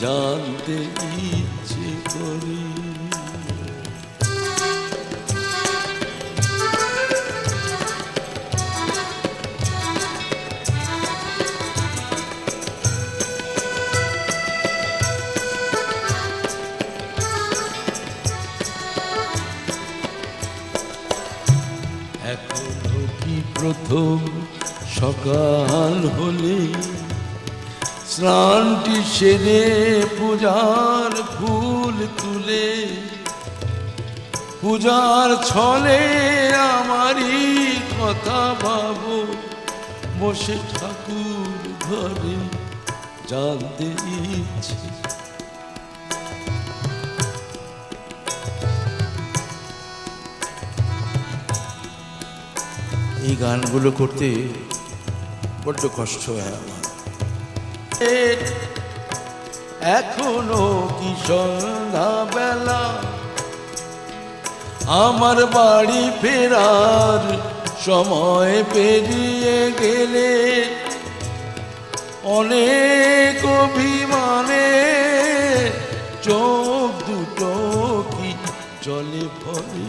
জানতে ইচ্ছে করে। প্রথম সকাল হলে স্নানটি সেরে পূজার ফুল তুলে। পূজার ছলে আমারই কথা ভাবো। বসে ঠাকুর ঘরে জানতে ইচ্ছে। এই গানগুলো করতে বড্ড কষ্ট হয় আমার। এখনও কি সন্ধ্যা বেলা আমার বাড়ি ফেরার সময় পেরিয়ে গেলে অনেক অভিমানে চোখ দুটো কি জলে ভরে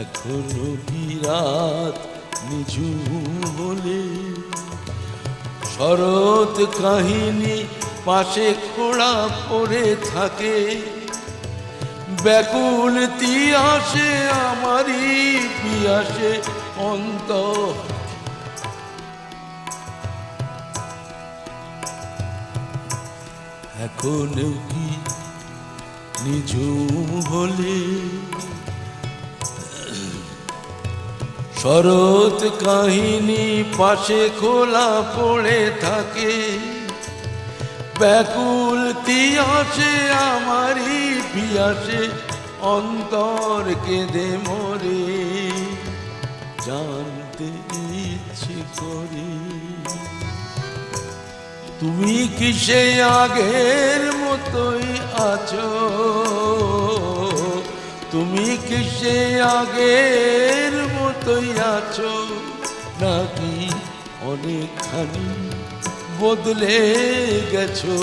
এখনও কি রাত নিঝুম হলে শরৎ কাহিনী পাশে খোড়া পড়ে থাকে। ব্যাকুল তিয়াসে আমারই পিয়াসে অন্ত এখনও কি নিঝুম হলে শরৎ কাহিনী পাশে খোলা পড়ে থাকে। ব্যাকুল তিয়াসে আমারই পিয়াসে অন্তর কেঁদে মরে। জানতে ইচ্ছে করি, তুমি কি সে আগের মতোই আছো? তুমি কি সে আগের মতোই আছো নাকি অনেকখানি বদলে গেছো।